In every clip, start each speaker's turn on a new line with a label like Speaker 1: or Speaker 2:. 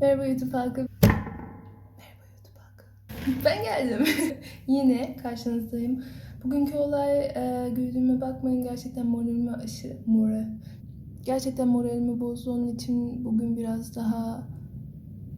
Speaker 1: Merhaba YouTube halkı. Merhaba YouTube halkı. Ben geldim. Yine karşınızdayım. Bugünkü olay e, güldüğüme bakmayın gerçekten moralimi aşırı moral. Gerçekten moralimi bozdu onun için bugün biraz daha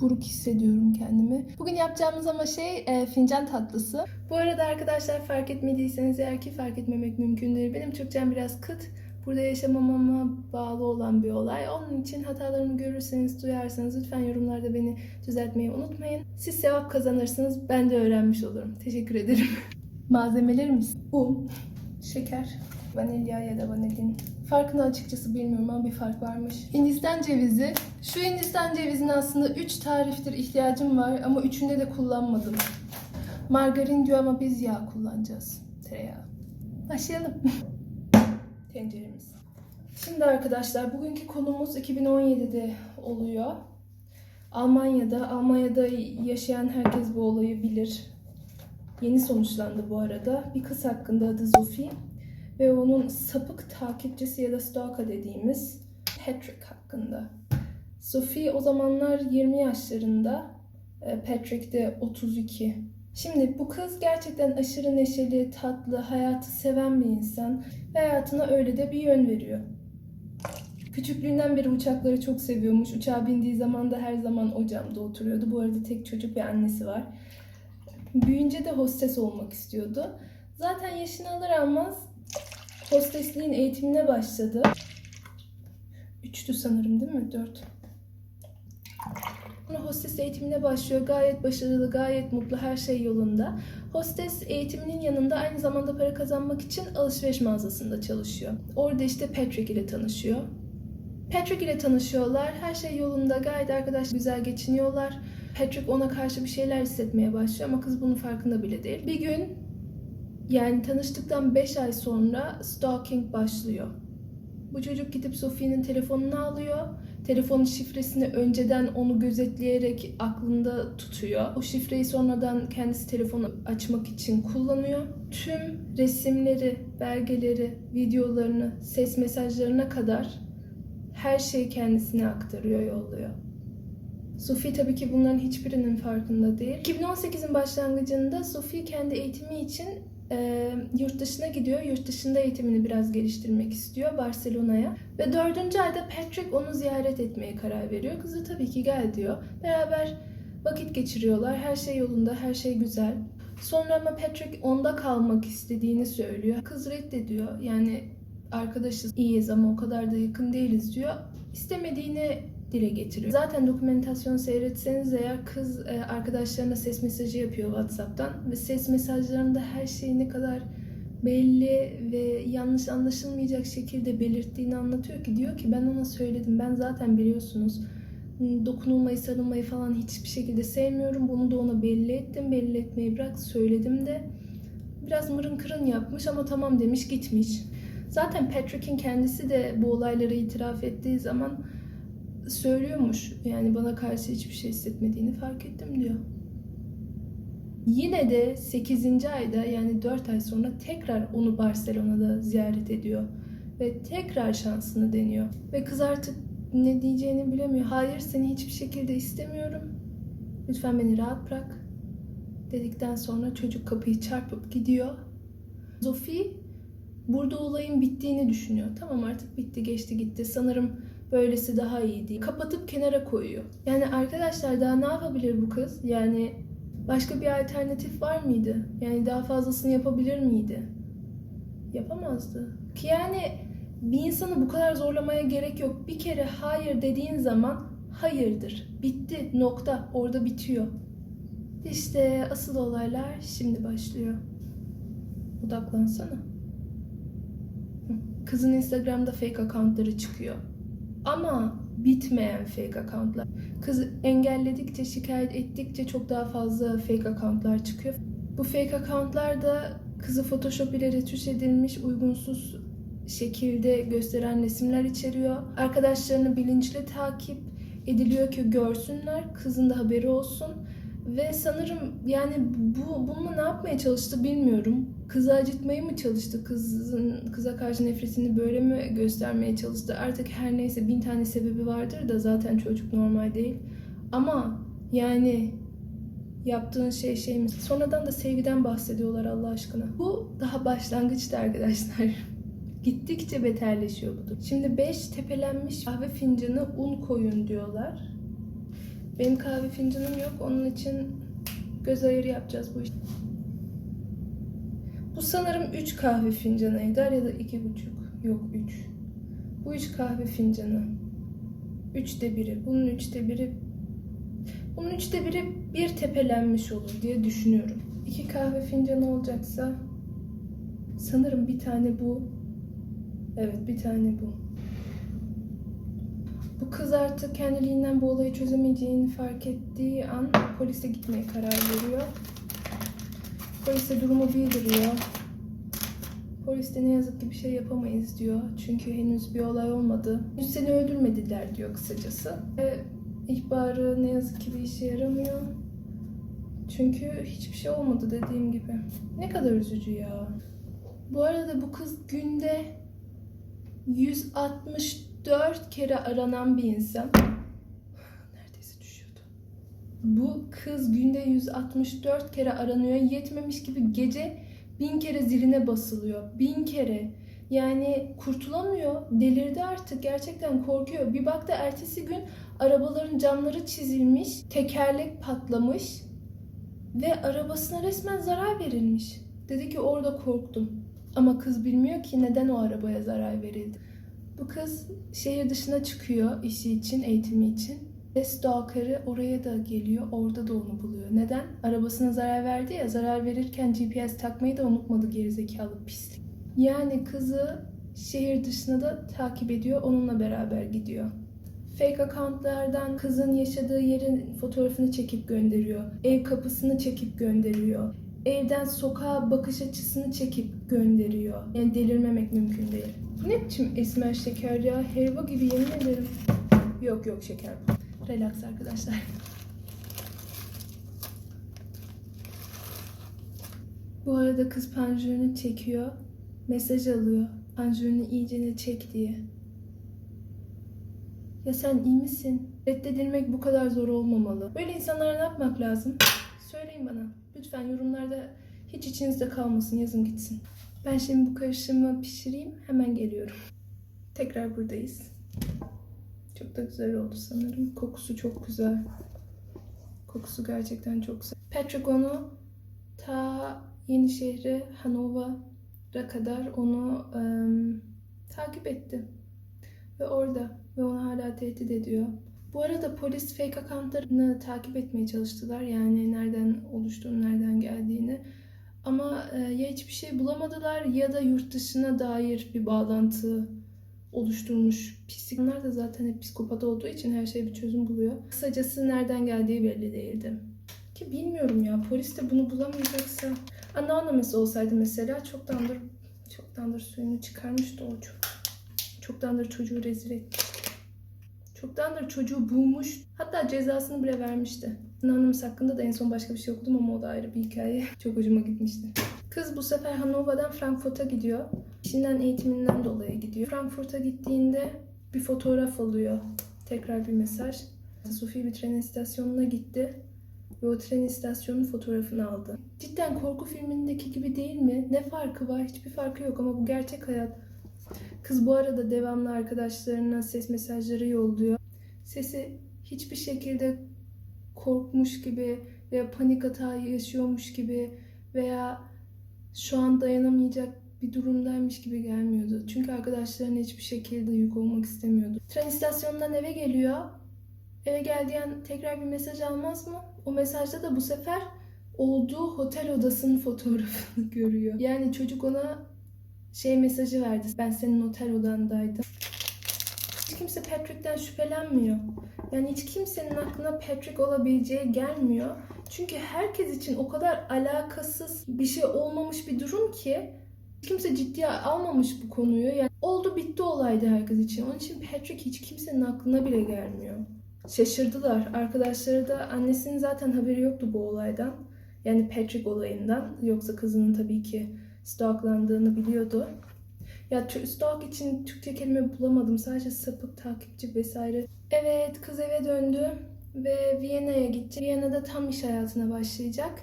Speaker 1: buruk hissediyorum kendimi. Bugün yapacağımız ama şey e, fincan tatlısı. Bu arada arkadaşlar fark etmediyseniz eğer ki fark etmemek mümkün değil. Benim Türkçem biraz kıt. Burada yaşamamama bağlı olan bir olay. Onun için hatalarımı görürseniz, duyarsanız lütfen yorumlarda beni düzeltmeyi unutmayın. Siz sevap kazanırsınız, ben de öğrenmiş olurum. Teşekkür ederim. Malzemelerimiz un, şeker, vanilya ya da vanilin. Farkını açıkçası bilmiyorum ama bir fark varmış. Hindistan cevizi. Şu Hindistan cevizine aslında 3 tariftir ihtiyacım var ama üçünde de kullanmadım. Margarin diyor ama biz yağ kullanacağız. Tereyağı. Başlayalım. Tenceremiz. Şimdi arkadaşlar bugünkü konumuz 2017'de oluyor. Almanya'da, Almanya'da yaşayan herkes bu olayı bilir. Yeni sonuçlandı bu arada. Bir kız hakkında adı Sophie ve onun sapık takipçisi ya da stalker dediğimiz Patrick hakkında. Sophie o zamanlar 20 yaşlarında, e, Patrick de 32. Şimdi bu kız gerçekten aşırı neşeli, tatlı, hayatı seven bir insan ve hayatına öyle de bir yön veriyor. Küçüklüğünden beri uçakları çok seviyormuş. Uçağa bindiği zaman da her zaman o camda oturuyordu. Bu arada tek çocuk ve annesi var. Büyüyünce de hostes olmak istiyordu. Zaten yaşını alır almaz hostesliğin eğitimine başladı. Üçtü sanırım değil mi? Dört. Sonra hostes eğitimine başlıyor. Gayet başarılı, gayet mutlu, her şey yolunda. Hostes eğitiminin yanında aynı zamanda para kazanmak için alışveriş mağazasında çalışıyor. Orada işte Patrick ile tanışıyor. Patrick ile tanışıyorlar. Her şey yolunda. Gayet arkadaş güzel geçiniyorlar. Patrick ona karşı bir şeyler hissetmeye başlıyor ama kız bunun farkında bile değil. Bir gün yani tanıştıktan 5 ay sonra stalking başlıyor. Bu çocuk gidip Sophie'nin telefonunu alıyor. Telefonun şifresini önceden onu gözetleyerek aklında tutuyor. O şifreyi sonradan kendisi telefonu açmak için kullanıyor. Tüm resimleri, belgeleri, videolarını, ses mesajlarına kadar her şeyi kendisine aktarıyor, yolluyor. Sophie tabii ki bunların hiçbirinin farkında değil. 2018'in başlangıcında Sophie kendi eğitimi için e, yurt dışına gidiyor. Yurt dışında eğitimini biraz geliştirmek istiyor Barcelona'ya. Ve dördüncü ayda Patrick onu ziyaret etmeye karar veriyor. Kızı tabii ki gel diyor. Beraber vakit geçiriyorlar. Her şey yolunda, her şey güzel. Sonra ama Patrick onda kalmak istediğini söylüyor. Kız reddediyor. Yani arkadaşız, iyiyiz ama o kadar da yakın değiliz diyor. İstemediğini dile getiriyor. Zaten dokumentasyon seyretseniz eğer kız e, arkadaşlarına ses mesajı yapıyor WhatsApp'tan ve ses mesajlarında her şeyi ne kadar belli ve yanlış anlaşılmayacak şekilde belirttiğini anlatıyor ki diyor ki ben ona söyledim ben zaten biliyorsunuz dokunulmayı sarılmayı falan hiçbir şekilde sevmiyorum bunu da ona belli ettim belli etmeyi bırak söyledim de biraz mırın kırın yapmış ama tamam demiş gitmiş. Zaten Patrick'in kendisi de bu olayları itiraf ettiği zaman söylüyormuş. Yani bana karşı hiçbir şey hissetmediğini fark ettim diyor. Yine de 8. ayda yani 4 ay sonra tekrar onu Barcelona'da ziyaret ediyor. Ve tekrar şansını deniyor. Ve kız artık ne diyeceğini bilemiyor. Hayır seni hiçbir şekilde istemiyorum. Lütfen beni rahat bırak. Dedikten sonra çocuk kapıyı çarpıp gidiyor. Sophie burada olayın bittiğini düşünüyor. Tamam artık bitti geçti gitti. Sanırım böylesi daha iyi değil. Kapatıp kenara koyuyor. Yani arkadaşlar daha ne yapabilir bu kız? Yani başka bir alternatif var mıydı? Yani daha fazlasını yapabilir miydi? Yapamazdı. Ki yani bir insanı bu kadar zorlamaya gerek yok. Bir kere hayır dediğin zaman hayırdır. Bitti. Nokta. Orada bitiyor. İşte asıl olaylar şimdi başlıyor. Odaklansana. Kızın Instagram'da fake accountları çıkıyor. Ama bitmeyen fake accountlar. Kız engelledikçe, şikayet ettikçe çok daha fazla fake accountlar çıkıyor. Bu fake accountlar da kızı Photoshop ile retüş edilmiş, uygunsuz şekilde gösteren resimler içeriyor. Arkadaşlarını bilinçli takip ediliyor ki görsünler, kızın da haberi olsun. Ve sanırım yani bu bununla ne yapmaya çalıştı bilmiyorum. Kızı acıtmaya mı çalıştı? Kızın kıza karşı nefretini böyle mi göstermeye çalıştı? Artık her neyse bin tane sebebi vardır da zaten çocuk normal değil. Ama yani yaptığın şey şey mi? Sonradan da sevgiden bahsediyorlar Allah aşkına. Bu daha başlangıçtı arkadaşlar. Gittikçe beterleşiyor bu durum. Şimdi 5 tepelenmiş kahve fincanı un koyun diyorlar. Benim kahve fincanım yok. Onun için göz ayırı yapacağız bu iş. Bu sanırım 3 kahve fincanı eder ya da 2,5. Yok 3. Bu 3 kahve fincanı. Üçte biri. Bunun üçte biri bunun üçte biri bir tepelenmiş olur diye düşünüyorum. İki kahve fincanı olacaksa sanırım bir tane bu. Evet bir tane bu. Bu kız artık kendiliğinden bu olayı çözemeyeceğini fark ettiği an polise gitmeye karar veriyor. Polise durumu bildiriyor. Polis de ne yazık ki bir şey yapamayız diyor. Çünkü henüz bir olay olmadı. Henüz seni öldürmediler diyor kısacası. Ve ihbarı ne yazık ki bir işe yaramıyor. Çünkü hiçbir şey olmadı dediğim gibi. Ne kadar üzücü ya. Bu arada bu kız günde 164 kere aranan bir insan. Neredeyse düşüyordu. Bu kız günde 164 kere aranıyor. Yetmemiş gibi gece bin kere ziline basılıyor. Bin kere. Yani kurtulamıyor. Delirdi artık. Gerçekten korkuyor. Bir baktı ertesi gün arabaların camları çizilmiş. Tekerlek patlamış. Ve arabasına resmen zarar verilmiş. Dedi ki orada korktum. Ama kız bilmiyor ki neden o arabaya zarar verildi. Bu kız şehir dışına çıkıyor işi için, eğitimi için. Ve stalker'ı oraya da geliyor, orada da onu buluyor. Neden? Arabasına zarar verdi ya, zarar verirken GPS takmayı da unutmadı gerizekalı pislik. Yani kızı şehir dışına da takip ediyor, onunla beraber gidiyor. Fake accountlardan kızın yaşadığı yerin fotoğrafını çekip gönderiyor. Ev kapısını çekip gönderiyor. Evden sokağa bakış açısını çekip gönderiyor. Yani delirmemek mümkün değil. Ne biçim esmer şeker ya? Helva gibi yemin ederim. Yok yok şeker. Relax arkadaşlar. Bu arada kız panjurunu çekiyor. Mesaj alıyor. Panjurunu iyicene çek diye. Ya sen iyi misin? Reddedilmek bu kadar zor olmamalı. Böyle insanlara ne yapmak lazım? Söyleyin bana. Lütfen yorumlarda hiç içinizde kalmasın. Yazın gitsin. Ben şimdi bu karışımı pişireyim. Hemen geliyorum. Tekrar buradayız. Çok da güzel oldu sanırım. Kokusu çok güzel. Kokusu gerçekten çok güzel. Patrick ta yeni şehri Hanover'a kadar onu em, takip etti. Ve orada ve onu hala tehdit ediyor. Bu arada polis fake accountlarını takip etmeye çalıştılar. Yani nereden oluştuğunu, nereden geldiğini. Ama e, ya hiçbir şey bulamadılar ya da yurt dışına dair bir bağlantı oluşturmuş. Pislikler de zaten hep psikopat olduğu için her şey bir çözüm buluyor. Kısacası nereden geldiği belli değildi. Ki bilmiyorum ya polis de bunu bulamayacaksa. Anonymous olsaydı mesela çoktandır çoktandır suyunu çıkarmıştı o çocuk. Çoktandır çocuğu rezil etmişti. Çoktandır çocuğu bulmuş. Hatta cezasını bile vermişti. Anonymous hakkında da en son başka bir şey okudum ama o da ayrı bir hikaye. Çok hoşuma gitmişti. Kız bu sefer Hannover'dan Frankfurt'a gidiyor. İşinden eğitiminden dolayı gidiyor. Frankfurt'a gittiğinde bir fotoğraf alıyor. Tekrar bir mesaj. Sophie bir tren istasyonuna gitti ve o tren istasyonunun fotoğrafını aldı. Cidden korku filmindeki gibi değil mi? Ne farkı var? Hiçbir farkı yok ama bu gerçek hayat. Kız bu arada devamlı arkadaşlarına ses mesajları yolluyor. Sesi hiçbir şekilde korkmuş gibi veya panik atağı yaşıyormuş gibi veya şu an dayanamayacak bir durumdaymış gibi gelmiyordu. Çünkü arkadaşlarına hiçbir şekilde yük olmak istemiyordu. Tren istasyonundan eve geliyor. Eve geldiği an tekrar bir mesaj almaz mı? O mesajda da bu sefer olduğu otel odasının fotoğrafını görüyor. Yani çocuk ona şey mesajı verdi. Ben senin otel odandaydım. Hiç kimse Patrick'ten şüphelenmiyor. Yani hiç kimsenin aklına Patrick olabileceği gelmiyor. Çünkü herkes için o kadar alakasız bir şey olmamış bir durum ki kimse ciddiye almamış bu konuyu. Yani oldu bitti olaydı herkes için. Onun için Patrick hiç kimsenin aklına bile gelmiyor. Şaşırdılar. Arkadaşları da annesinin zaten haberi yoktu bu olaydan. Yani Patrick olayından. Yoksa kızının tabii ki stalklandığını biliyordu. Ya stalk için Türkçe kelime bulamadım. Sadece sapık, takipçi vesaire. Evet kız eve döndü. ve Viyana'ya gidecek. Viyana'da tam iş hayatına başlayacak.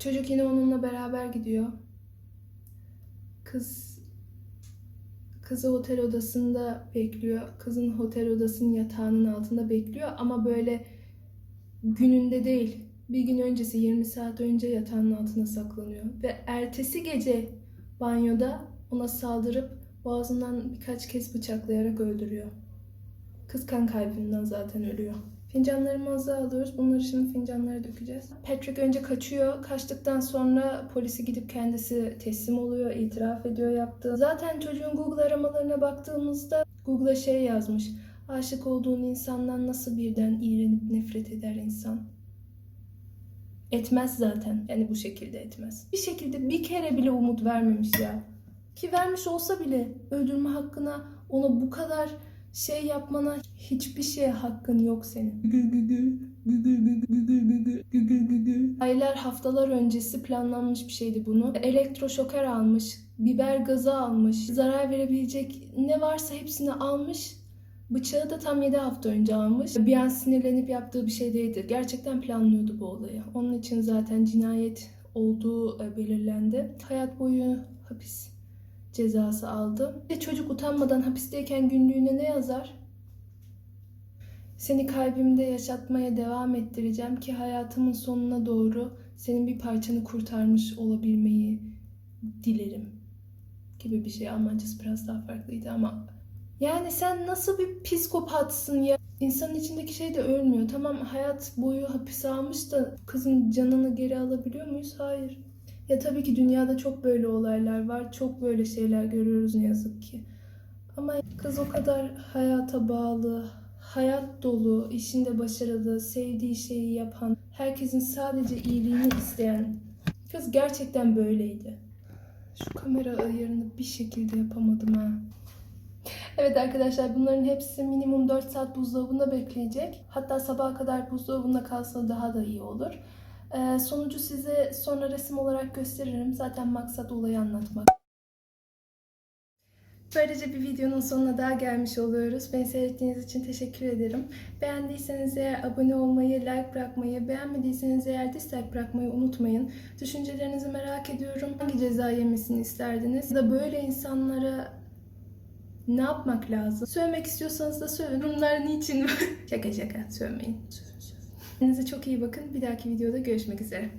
Speaker 1: Çocuk yine onunla beraber gidiyor. Kız kızı otel odasında bekliyor. Kızın otel odasının yatağının altında bekliyor ama böyle gününde değil. Bir gün öncesi 20 saat önce yatağının altına saklanıyor ve ertesi gece banyoda ona saldırıp boğazından birkaç kez bıçaklayarak öldürüyor. Kız kan kaybından zaten ölüyor. Fincanlarımızı alıyoruz. Bunları şimdi fincanlara dökeceğiz. Patrick önce kaçıyor. Kaçtıktan sonra polisi gidip kendisi teslim oluyor, itiraf ediyor yaptığı. Zaten çocuğun Google aramalarına baktığımızda Google'a şey yazmış. Aşık olduğun insandan nasıl birden iğrenip nefret eder insan? Etmez zaten. Yani bu şekilde etmez. Bir şekilde bir kere bile umut vermemiş ya. Ki vermiş olsa bile öldürme hakkına ona bu kadar şey yapmana hiçbir şeye hakkın yok senin. Aylar haftalar öncesi planlanmış bir şeydi bunu. Elektroşoker almış, biber gazı almış, zarar verebilecek ne varsa hepsini almış. Bıçağı da tam 7 hafta önce almış. Bir an sinirlenip yaptığı bir şey değildir. Gerçekten planlıyordu bu olayı. Onun için zaten cinayet olduğu e, belirlendi. Hayat boyu hapis cezası aldı. Ve çocuk utanmadan hapisteyken günlüğüne ne yazar? Seni kalbimde yaşatmaya devam ettireceğim ki hayatımın sonuna doğru senin bir parçanı kurtarmış olabilmeyi dilerim. Gibi bir şey. Amacısı biraz daha farklıydı ama yani sen nasıl bir psikopatsın ya? İnsanın içindeki şey de ölmüyor. Tamam hayat boyu hapis almış da kızın canını geri alabiliyor muyuz? Hayır. Ya tabii ki dünyada çok böyle olaylar var. Çok böyle şeyler görüyoruz ne yazık ki. Ama kız o kadar hayata bağlı, hayat dolu, işinde başarılı, sevdiği şeyi yapan, herkesin sadece iyiliğini isteyen. Kız gerçekten böyleydi. Şu kamera ayarını bir şekilde yapamadım ha. Evet arkadaşlar bunların hepsi minimum 4 saat buzdolabında bekleyecek. Hatta sabaha kadar buzdolabında kalsa daha da iyi olur. Ee, sonucu size sonra resim olarak gösteririm. Zaten maksat olayı anlatmak. Böylece bir videonun sonuna daha gelmiş oluyoruz. Beni seyrettiğiniz için teşekkür ederim. Beğendiyseniz eğer abone olmayı, like bırakmayı, beğenmediyseniz eğer dislike bırakmayı unutmayın. Düşüncelerinizi merak ediyorum. Hangi ceza yemesini isterdiniz? Ya da böyle insanlara ne yapmak lazım? Sövmek istiyorsanız da sövün. Bunlar niçin? şaka şaka sövmeyin. Kendinize çok iyi bakın. Bir dahaki videoda görüşmek üzere.